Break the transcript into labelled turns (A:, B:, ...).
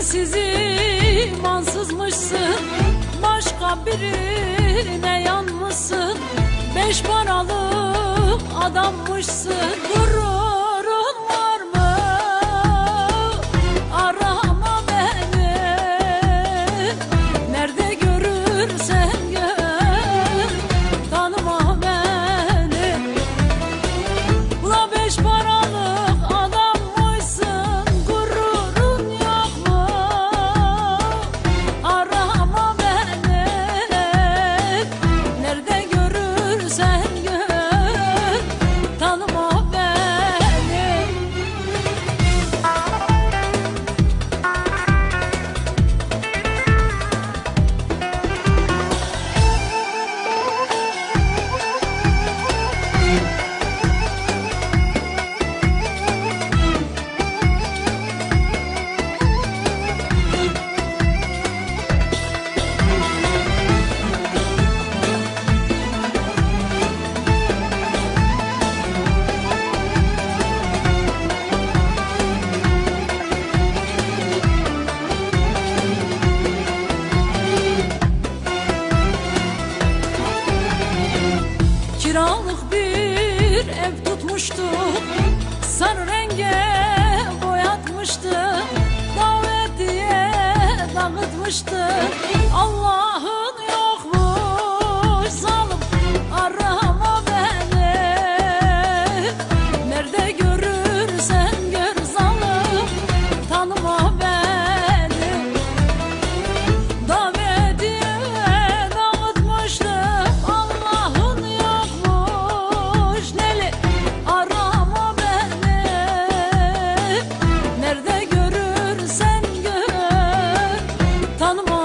A: sensiz imansızmışsın Başka birine yanmışsın. Beş paralı adammışsın. Gurur Sarı renge boyatmıştı Davet diye dağıtmıştı. tanımam